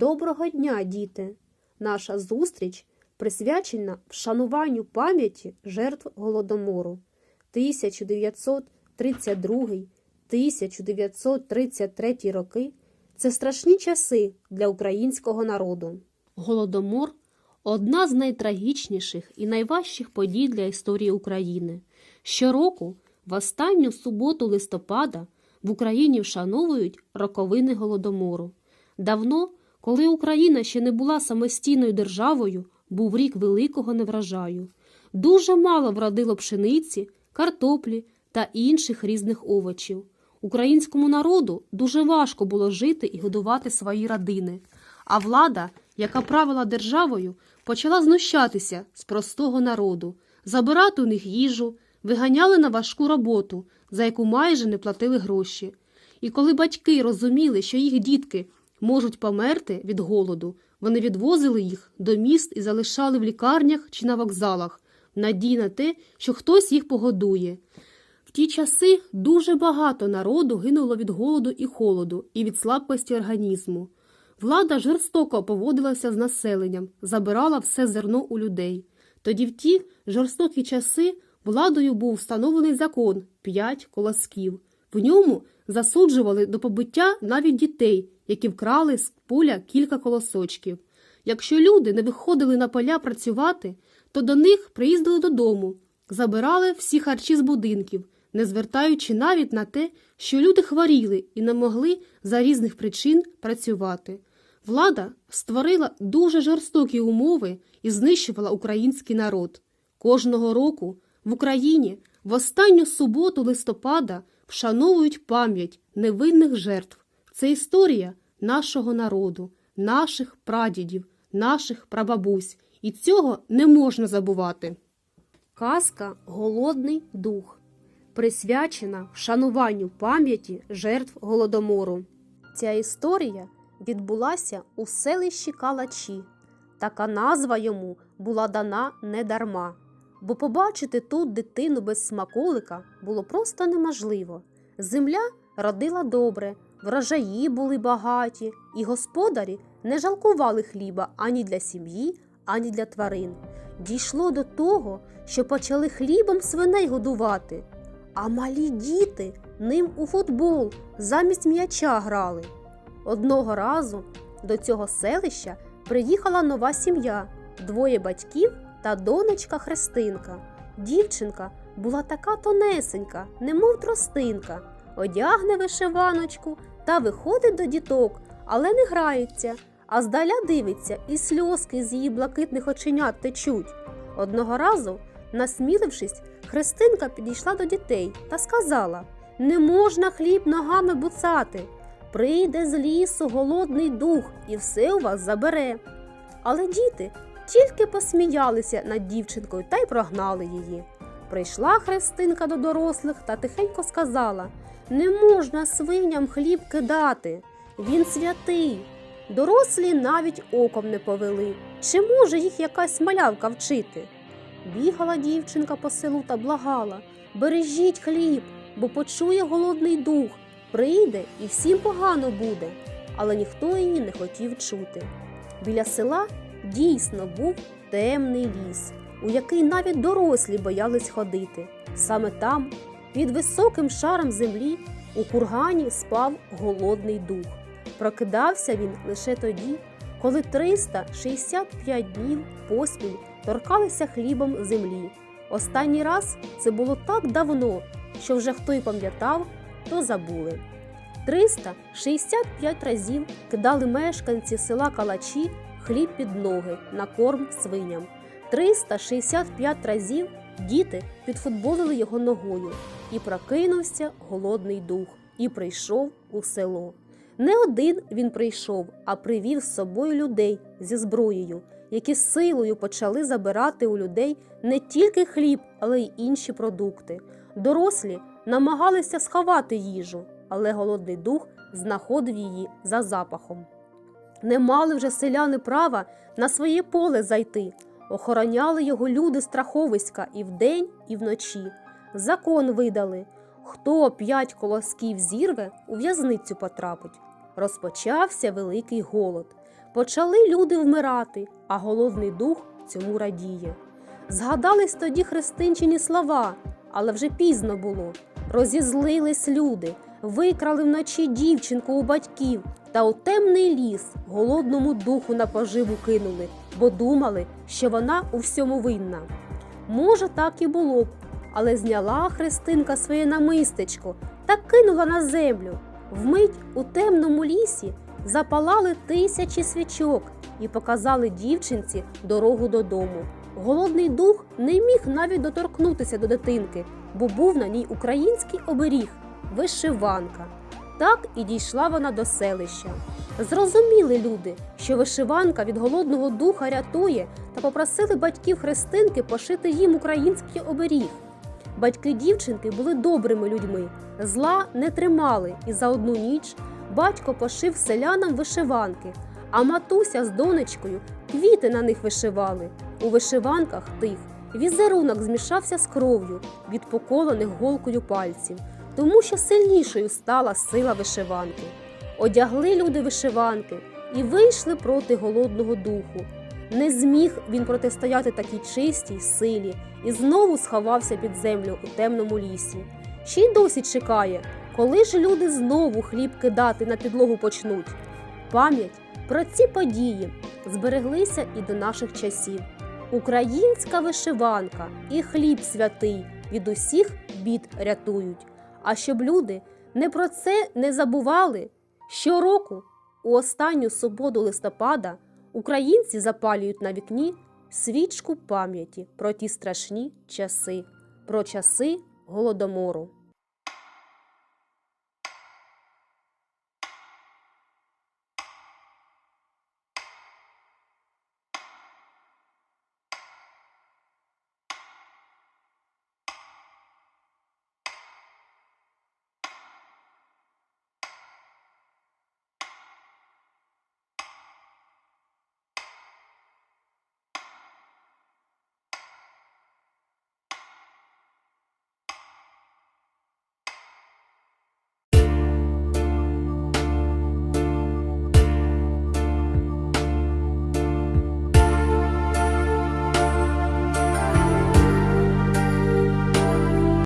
Доброго дня, діти! Наша зустріч присвячена вшануванню пам'яті жертв Голодомору 1932-1933 роки. Це страшні часи для українського народу. Голодомор одна з найтрагічніших і найважчих подій для історії України. Щороку, в останню суботу листопада, в Україні вшановують роковини Голодомору. Давно, коли Україна ще не була самостійною державою, був рік великого неврожаю. Дуже мало вродило пшениці, картоплі та інших різних овочів. Українському народу дуже важко було жити і годувати свої родини. А влада, яка правила державою, почала знущатися з простого народу, забирати у них їжу, виганяли на важку роботу, за яку майже не платили гроші. І коли батьки розуміли, що їх дітки можуть померти від голоду, вони відвозили їх до міст і залишали в лікарнях чи на вокзалах, в надії на те, що хтось їх погодує. В ті часи дуже багато народу гинуло від голоду і холоду, і від слабкості організму. Влада жорстоко поводилася з населенням, забирала все зерно у людей. Тоді в ті жорстокі часи владою був встановлений закон п'ять колосків. В ньому засуджували до побиття навіть дітей, які вкрали з поля кілька колосочків. Якщо люди не виходили на поля працювати, то до них приїздили додому, забирали всі харчі з будинків, не звертаючи навіть на те, що люди хворіли і не могли за різних причин працювати. Влада створила дуже жорстокі умови і знищувала український народ. Кожного року в Україні в останню суботу листопада вшановують пам'ять невинних жертв. Це історія нашого народу, наших прадідів, наших прабабусь. І цього не можна забувати. Казка Голодний дух присвячена вшануванню пам'яті жертв Голодомору. Ця історія відбулася у селищі Калачі. Така назва йому була дана недарма, бо побачити тут дитину без смаколика було просто неможливо. Земля родила добре, врожаї були багаті, і господарі не жалкували хліба ані для сім'ї, ані для тварин. Дійшло до того, що почали хлібом свиней годувати, а малі діти ним у футбол замість м'яча грали. Одного разу до цього селища приїхала нова сім'я, двоє батьків та донечка Христинка. Дівчинка була така тонесенька, немов тростинка, одягне вишиваночку та виходить до діток, але не грається, а здаля дивиться, і сльозки з її блакитних оченят течуть. Одного разу, насмілившись, Христинка підійшла до дітей та сказала: Не можна хліб ногами буцати. Прийде з лісу голодний дух і все у вас забере. Але діти тільки посміялися над дівчинкою та й прогнали її. Прийшла Христинка до дорослих та тихенько сказала Не можна свиням хліб кидати, він святий. Дорослі навіть оком не повели. Чи може їх якась малявка вчити? Бігала дівчинка по селу та благала Бережіть хліб, бо почує голодний дух. Прийде і всім погано буде, але ніхто її не хотів чути. Біля села дійсно був темний ліс, у який навіть дорослі боялись ходити. Саме там, під високим шаром землі, у кургані спав голодний дух. Прокидався він лише тоді, коли 365 днів поспіль торкалися хлібом землі. Останній раз це було так давно, що вже хто й пам'ятав, то забули. 365 разів кидали мешканці села Калачі хліб під ноги на корм свиням. 365 разів діти підфутболили його ногою, і прокинувся голодний дух, і прийшов у село. Не один він прийшов, а привів з собою людей зі зброєю, які силою почали забирати у людей не тільки хліб, але й інші продукти. Дорослі намагалися сховати їжу, але голодний дух знаходив її за запахом. Не мали вже селяни права на своє поле зайти, охороняли його люди страховиська і вдень, і вночі. Закон видали хто п'ять колосків зірве, у в'язницю потрапить. Розпочався великий голод. Почали люди вмирати, а головний дух цьому радіє. Згадались тоді христинчині слова, але вже пізно було. Розізлились люди, викрали вночі дівчинку у батьків та у темний ліс голодному духу на поживу кинули, бо думали, що вона у всьому винна. Може, так і було б, але зняла Христинка своє намистечко та кинула на землю. Вмить у темному лісі запалали тисячі свічок і показали дівчинці дорогу додому. Голодний дух не міг навіть доторкнутися до дитинки, бо був на ній український оберіг вишиванка. Так і дійшла вона до селища. Зрозуміли люди, що вишиванка від голодного духа рятує, та попросили батьків Христинки пошити їм український оберіг. Батьки дівчинки були добрими людьми, зла не тримали, і за одну ніч батько пошив селянам вишиванки, а матуся з донечкою квіти на них вишивали. У вишиванках тих візерунок змішався з кров'ю від поколених голкою пальців, тому що сильнішою стала сила вишиванки. Одягли люди вишиванки і вийшли проти голодного духу. Не зміг він протистояти такій чистій силі і знову сховався під землю у темному лісі. Ще й досі чекає, коли ж люди знову хліб кидати на підлогу почнуть. Пам'ять про ці події збереглися і до наших часів. Українська вишиванка і хліб святий від усіх бід рятують. А щоб люди не про це не забували, щороку у останню суботу листопада українці запалюють на вікні свічку пам'яті про ті страшні часи, про часи голодомору.